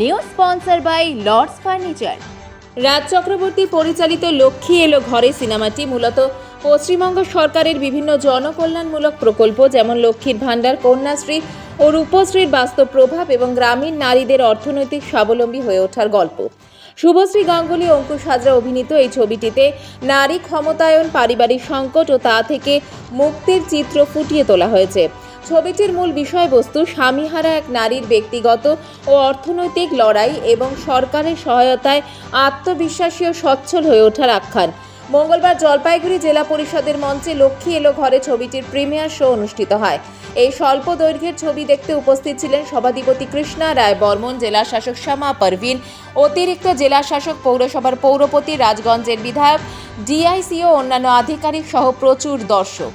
New sponsor by Lords furniture Raj Chakraborty পরিচালিত লক্ষ্মী এলো ঘরে সিনেমাটি মূলত পশ্চিমবঙ্গ সরকারের বিভিন্ন জনকল্যাণমূলক প্রকল্প, যেমন লক্ষ্মীর ভাণ্ডার, কন্যাশ্রী ও রূপশ্রীর বাস্তব প্রভাব এবং গ্রামীণ নারীদের অর্থনৈতিক স্বাবলম্বী হয়ে ওঠার গল্প। শুভশ্রী গাঙ্গুলি, অঙ্কুশ হাজরা অভিনীত এই ছবিটিতে নারী ক্ষমতায়ন, পারিবারিক সংকট ও তা থেকে মুক্তির চিত্র ফুটিয়ে তোলা হয়েছে। ছবিটির মূল বিষয়বস্তু স্বামীহারা এক নারীর ব্যক্তিগত ও অর্থনৈতিক লড়াই এবং সরকারের সহায়তায় আত্মবিশ্বাসী ও সচ্ছল হয়ে ওঠার আখ্যান। মঙ্গলবার জলপাইগুড়ি জেলা পরিষদের মঞ্চে লক্ষ্মী এলো ঘরে ছবিটির প্রিমিয়ার শো অনুষ্ঠিত হয়। এই স্বল্প দৈর্ঘ্যের ছবি দেখতে উপস্থিত ছিলেন সভাধিপতি কৃষ্ণা রায় বর্মন, জেলা শাসক শ্যামা পারভিন, অতিরিক্ত জেলা শাসক পৌরসভার পৌরপতি রাজগঞ্জের বিধায়ক, ডিআইসি ও অন্যান্য আধিকারিক সহ প্রচুর দর্শক।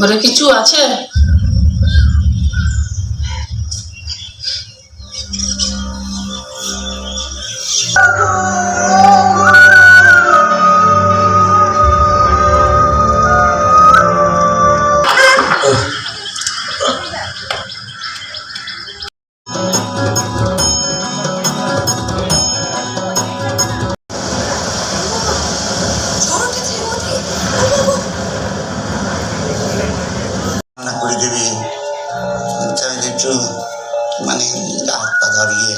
ঘরে কিছু আছে? Ako মানে হাত পা ধরিয়ে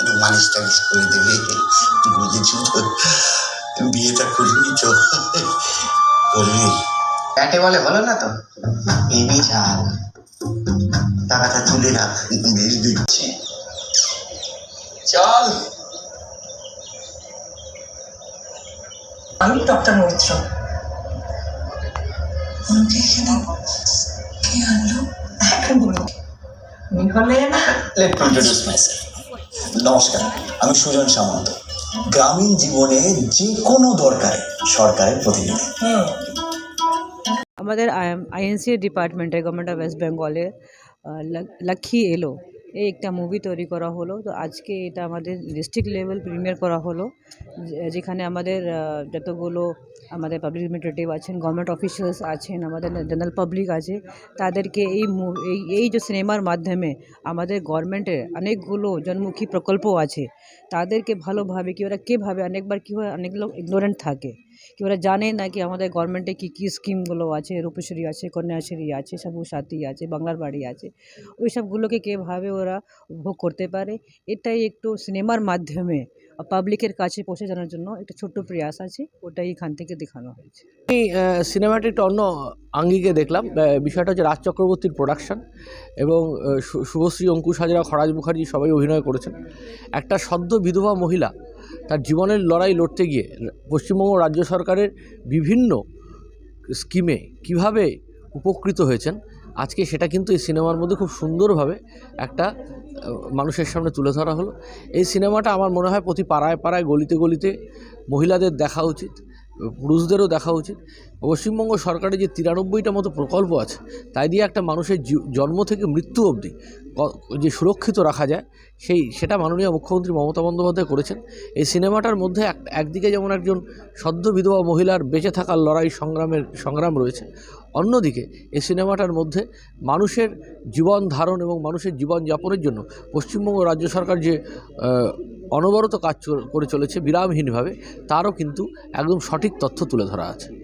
একটু মালিশ টালিশ করে দেবে। বুঝেছি তো? বিয়েটা করবি তো। করবি। প্যাটে বলে হলো না তো। এই বিছাল টাকাটা তুলে রাখ। বেশ দিচ্ছে চল। আমি ডক্টর মৈত্র এখন বলুন হলেন লেট মি ইন্ট্রোডিউস মাইসেলফ নমস্কার আমি সুজন সামন্ত। গ্রামীণ জীবনে যে কোনো দরকারে সরকারের প্রতিনিধি। আমাদের আইএনসি ডিপার্টমেন্টে গভর্নমেন্ট অফ ওয়েস্ট বেঙ্গলে লক্ষ্মী এলো। এই একটা মুভি তৈরি করা হলো। তো আজকে এটা আমাদের ডিস্ট্রিক্ট লেভেল প্রিমিয়ার করা হলো। যেখানে আমাদের যতগুলো আমাদের পাবলিক রিপ্রেজেন্টেটিভ আছেন গভর্নমেন্ট অফিসিয়ালস আছেন, আমাদের জেনারেল পাবলিক আছে, তাদেরকে এই এই যে সিনেমার মাধ্যমে আমাদের গভর্নমেন্টের অনেকগুলো জনমুখী প্রকল্প আছে। তাদেরকে ভালোভাবে কি ওরা কীভাবে অনেকবার কী হয়, অনেক লোক ইগনোরেন্ট থাকে। কি ওরা জানে না কি আমাদের গভর্নমেন্টে কী কী স্কিমগুলো আছে, রূপশ্রী আছে, কন্যাশ্রী আছে সবুজ সাথী আছে, বাংলার বাড়ি আছে, ওই সবগুলোকে কীভাবে ওরা উপভোগ করতে পারে? এটাই একটু সিনেমার মাধ্যমে পাবলিকের কাছে পৌঁছে জানার জন্য একটা ছোট্ট প্রয়াস আছে, ওটাই এখান থেকে দেখানো হয়েছে। আমি সিনেমাটি একটা অন্য আঙ্গিকে দেখলাম বিষয়টা হচ্ছে রাজ চক্রবর্তীর প্রোডাকশন এবং শুভশ্রী, অঙ্কুশ হাজরা, খরাজ মুখার্জি সবাই অভিনয় করেছেন। একটা সদ্য বিধবা মহিলা তার জীবনের লড়াই লড়তে গিয়ে পশ্চিমবঙ্গ রাজ্য সরকারের বিভিন্ন স্কিমে কীভাবে উপকৃত হয়েছেন, আজকে সেটা কিন্তু এই সিনেমার মধ্যে খুব সুন্দরভাবে একটা মানুষের সামনে তুলে ধরা হলো। এই সিনেমাটা আমার মনে হয় প্রতি পাড়ায় পাড়ায় গলিতে গলিতে মহিলাদের দেখা উচিত। পুরুষদেরও দেখা উচিত। পশ্চিমবঙ্গ সরকারের যে তিরানব্বইটা মতো প্রকল্প আছে, তাই দিয়ে একটা মানুষের জন্ম থেকে মৃত্যু অবধি যে সুরক্ষিত রাখা যায়, সেই, সেটা মাননীয় মুখ্যমন্ত্রী মমতা বন্দ্যোপাধ্যায় করেছেন। এই সিনেমাটার মধ্যে এক, একদিকে যেমন একজন সদ্য বিধবা মহিলার বেঁচে থাকার লড়াই সংগ্রামের, সংগ্রাম রয়েছে অন্যদিকে এই সিনেমাটার মধ্যে মানুষের জীবন ধারণ এবং মানুষের জীবন জীবনযাপনের জন্য পশ্চিমবঙ্গ রাজ্য সরকার যে অনবরত কাজ করে চলেছে, বিরামহীনভাবে, তারও কিন্তু একদম সঠিক তথ্য তুলে ধরা আছে।